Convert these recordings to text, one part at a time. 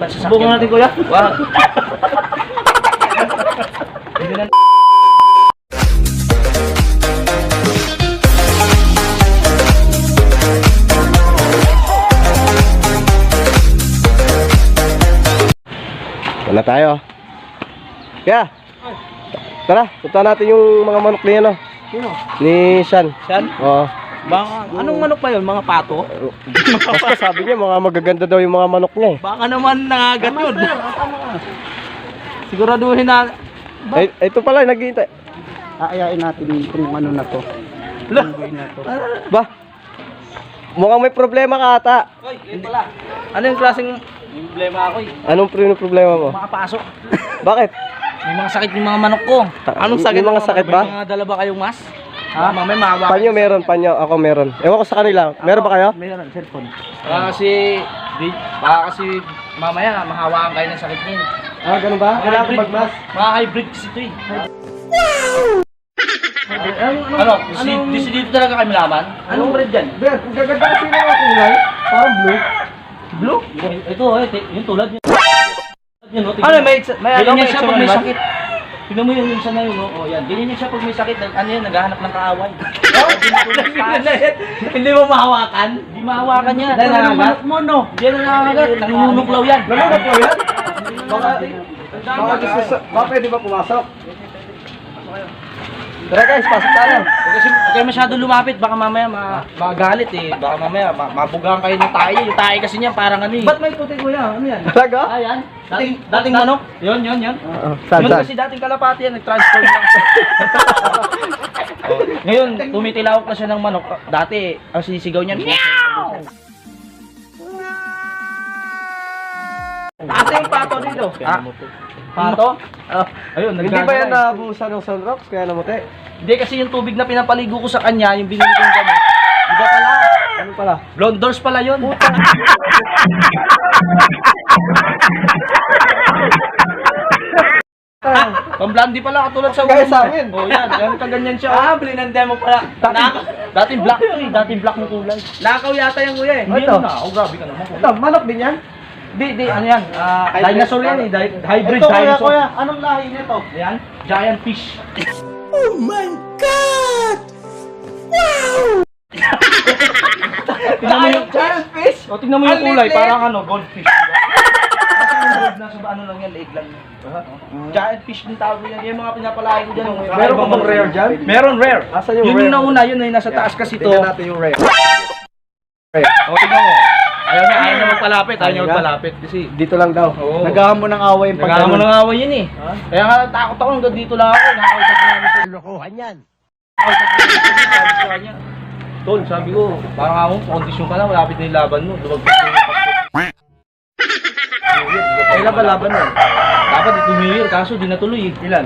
Subukan natin kuya. Na. Wala tayo. Kaya, tara, punta natin yung mga manok ni ano, Sino? ni Shan. Saan? Oo. Baka, anong manok pa yun? Mga pato? Basta sabi niya, mga magaganda daw yung mga manok niya eh. Baka naman nangagat yun. Siguraduhin na. Ay, ito pala, naghihintay. Aayain natin itong ano na to. To. Ba? Mukhang may problema ka ata. Oy, yun pala. Ano yung klaseng problema ako eh? Anong pre- problema mo? Makapasok. Bakit? May mga sakit yung mga manok ko. Anong May sakit? mga sakit ba? May mga dala ba kayong mas? Ha? Mamaya mahawa. Panyo meron, panyo. Ako meron. Ewan ko sa kanila. Meron ba kayo? Meron, cellphone. Baka kasi, di, baka kasi mamaya mahawaan kayo ng sakit niya. Ah, ganun ba? Kailangan ko magmas. Mga hybrid kasi ito eh. Ano, ano, ano, dito talaga kami laman? Anong breed yan? Ben, kung gaganda kasi ng mga kulay, parang blue. Blue? Ito eh, yung tulad niya. Ano, may, may ano, Ganyan may pag may naman? sakit. Tingnan mo yung isa na yun, oh. oh yan. Ganyan siya pag may sakit. Nag- Ano yan, naghahanap ng kaaway. Hindi mo mahawakan? Hindi mahawakan yan. Dahil nangagat? manok mo, no? Hindi yan nangangagat. Nanunuklaw yan. Nanunuklaw yan? Baka, baka, gusto sa- baka pwede ba pumasok? Tara guys, pasok tayo. Huwag kasi huwag kayo masyado lumapit. Baka mamaya ma magalit eh. Baka mamaya ma mabugaan kayo ng tayo. Yung tayo kasi niyan parang ano eh. Ba't may puti kuya? Ano yan? Talaga? Ah, yan. Dating, dating manok? Yun, yun, yun. Oo. Saan, Yun saan? kasi dating kalapati yan, nag-transform lang. oh, ngayon, tumitilawak na siya ng manok. Dati, ang sisigaw niyan. Meow! Ate yung pato dito. Ah, pato? Ah, Ayun, Hindi ba yan nagagalaw eh. ng sunrocks kaya namuti? Hindi kasi yung tubig na pinapaligo ko sa kanya, yung binili kong gamot. Iba pala. Ano pala? Blondors pala yun. Pamblandi pala katulad sa Kaya sa mo. amin. Oh, yan. Yan kaganyan siya. ah, blinan demo pala. Nakaw, Dating black eh. Dating black ng kulay. nakaw yata yung kuya eh. Hindi Ito. na. Oh, grabe ka naman. Ito, manok din yan? Di, di, ano yan? Hybrid. dinosaur yan eh. Di- hybrid Ito kuya, dinosaur. kuya, anong lahi nito? Ayan, giant fish. Tingnan mo yung, Giant fish? o, tingnan mo yung Ang kulay, liit-liit. parang ano, goldfish. Diba? Kasi yung gold na sa ano lang yan, leeg lang yan. Giant fish din tawag yan. Yung mga pinapalain ko dyan. yung Meron ka bang rare dyan? Meron rare. Asan yung Yun rare? yung nauna, yun ay nasa taas kasi to. Tingnan natin yung rare. O, tingnan mo. Ayaw niya, ayaw niya magpalapit, ayaw Talaga? magpalapit. Kasi, Dito lang daw. Oo. Naghahamon ng away yung Nagkakaroon mo ng away yun eh. Kaya nga takot ako hanggang dito lang ako. Nakausap ko namin sa Lokohan yan. Nakausap ko namin sa sabi sa kanya. Tol, sabi ko, parang ako, kondisyon ka lang, malapit na yung laban mo. Lumagpas na yung passport. Kailan ba laban mo? Dapat ito New Year, kaso di natuloy eh. Ilan?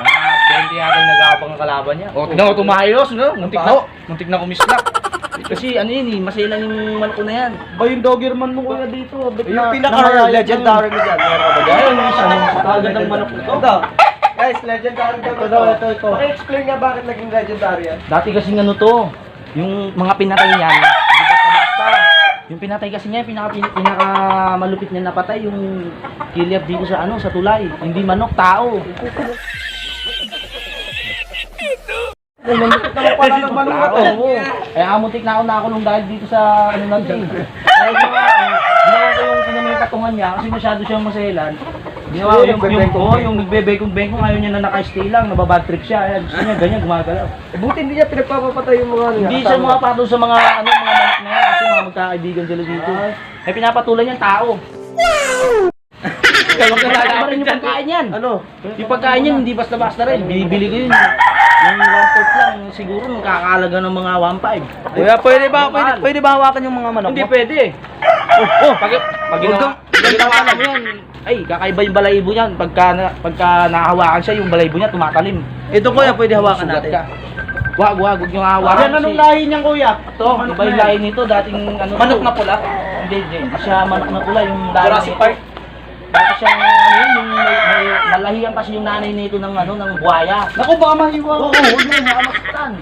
Mga 20 yata yung nag-aabang ang kalaban niya. O, tignan ko tumayos, no? Muntik na, muntik na kumislak. Kasi ano yun eh, masaya lang yung manok ko na yan. Ba yung Doberman mo kuya dito? Yung na- pinaka-legendary mo dyan, meron ka ba dyan? Ayun, yung isa, napakagandang manok nito. Ito. Guys, legendary daw ito. Ito, ito, Paki-explain nga bakit naging legendary yan. Dati kasi ano to, yung mga pinatay niyan, di basta-basta. Yung pinatay kasi niya, pinaka, pinaka malupit niya napatay, yung kilyap dito sa ano, sa tulay. Hindi manok, tao. Malupit naman pala ng na to. Oo. Kaya amutik na ako nakulong dahil dito sa ano lang din. Kaya ginawa ko, yung pinamay yung katungan niya kasi masyado siyang maselan. Ginawa ko yung, yung, oh, yung nagbebekong-bengkong, ayaw niya na naka-stay lang, nababad trip siya. Ayaw, gusto niya ganyan, gumagalaw. Eh, buti hindi niya pinagpapapatay yung mga ano niya. Hindi siya mga pato sa mga ano mga manok na yan kasi mga magkakaibigan sila dito. Eh pinapatulan niyan tao. Kaya magkakaiba rin yung pagkain yan. Ano? Yung pagkain yan hindi basta-basta rin. Binibili ko yun. Yung one fourth lang siguro nakakalaga ng mga 1.5. Kuya, pwede ba, pwede, pwede ba hawakan yung mga manok Hindi mo? pwede eh. Oh, oh, pag pag ginawa, Huwag pag ginawa yan, ay kakaiba yung balayibo niyan. Pagka na, pagka nakahawakan siya, yung balayibo niya tumatalim. Ito kuya, pwede hawakan natin. ka. Wag, wag, wag yung hawakan. Yan, anong lahi niyan kuya? Ito, iba yung lahi nito, dating ano Manok na pula? Hindi, hindi. Hindi siya manok na pula, yung lahi Jurassic. Park? Dati siyang ano yun, yung may, may, nalahiyan kasi yung nanay nito ng ano, ng buhaya. Naku, baka mahiwa. Oo, huwag mo, baka masaktan.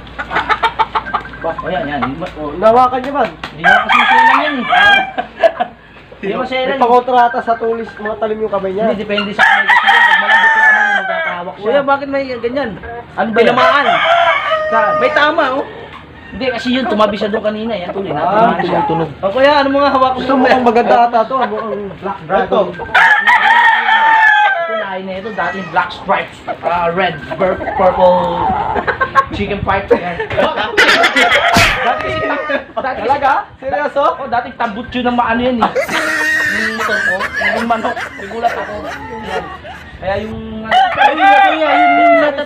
O yan, yan. Oh, nawakan niya ba? Hindi na kasi lang yan eh. Hindi maselan. May pakontrata sa tulis, mga talim yung kamay niya. Hindi, depende sa kamay kasi yan. Pag malambot yung kamay, magkakahawak siya. Kuya, bakit may ganyan? ano ba yan? Tinamaan. May tama, oh. Hindi, kasi yun, tumabi siya doon kanina. Yan, tuloy na. Ah, Tumabi siya. tumutunog. O kuya, ano mga hawak Gusto mo kung maganda ata to, ah, mukhang black dragon. Ito, lahi na ito. Dating black stripes. ah, red, pur- purple, chicken pipe. Yan. dati dati Talaga? Seryoso? Oh, dating tabutyo ng maano yan eh. Yung motor ko, yung manok, nagulat ako. Yan. Kaya yung... Yun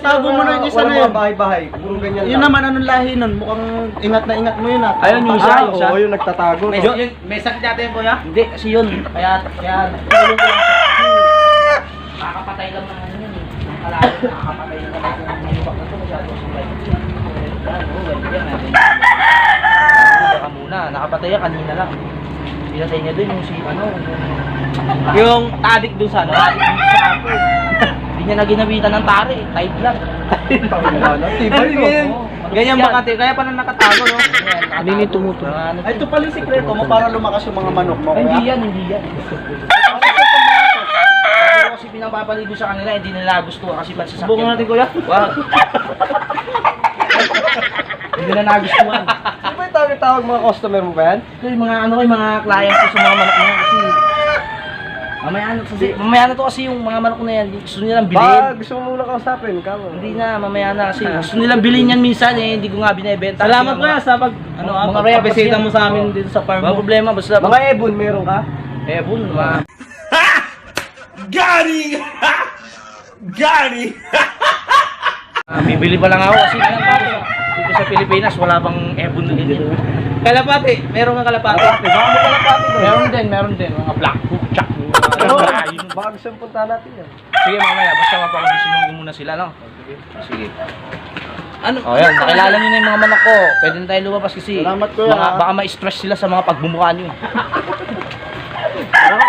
natatago mo na yung isa na Walang yun. mga bahay-bahay. Puro ganyan Yun lang. naman, anong lahi nun? Mukhang ingat na ingat mo yun ah. Ayun, yung isa, Ah, yung isa. oo, yung nagtatago. May, no? yun, may sakit yata yun, kuya? Hindi, kasi yun. Kaya, kaya. Nakakapatay lang ng ano yun eh. Kalahin, nakakapatay lang ng mga nilibak na ito. Masyado natin. Baka muna, nakapatay yan kanina lang. Pinatay niya doon yung si, ano, yung... Yung adik dun sa ano? Sa. Hindi niya na ginabitan ng tari, tight lang. Ano, tibay Ano ko. yan? Ganyan Yan. Makati, kaya pala nakatago, no? Hindi ni tumuto. Ay, ito pala yung sikreto mo para lumakas yung mga manok mo, Hindi yan, hindi yan. Kasi pinapapaligo sa kanila, hindi nila gusto kasi mansasakyan. Subukan natin, kuya. Wag. hindi na nagustuhan. Ano ba yung tawag-tawag mga customer mo ba yan? Yung mga ano yung mga client ko sa mga manok yan kasi mamaya na kasi mamaya na to kasi yung mga manok na yan gusto nilang Ba, bilhin. gusto mo muna kausapin, kamo. Hindi na, mamaya na kasi gusto nilang bilhin yan minsan eh, hindi ko nga binebenta. Salamat, kuya, sa pag, ano, mga mga repas bisita yan. mo sa amin dito sa farm Mga mo. problema, basta Mga ebon, meron ka? bun, mga Ah, bibili pa lang ako kasi alam ko, dito sa Pilipinas wala bang ebon na ganyan. Kalapati, meron kang kalapati. Baka mo pala pati doon. Meron din, meron din mga black hook, chak? Gusto mo punta natin yan. Sige mamaya, basta ko muna sila, no? Sige. Ano? O yan, nakilala niyo na yung mga manok ko. Pwede na tayo lumabas kasi Salamat, kuya. baka, baka ma-stress sila sa mga pagmumukha niyo. Salamat,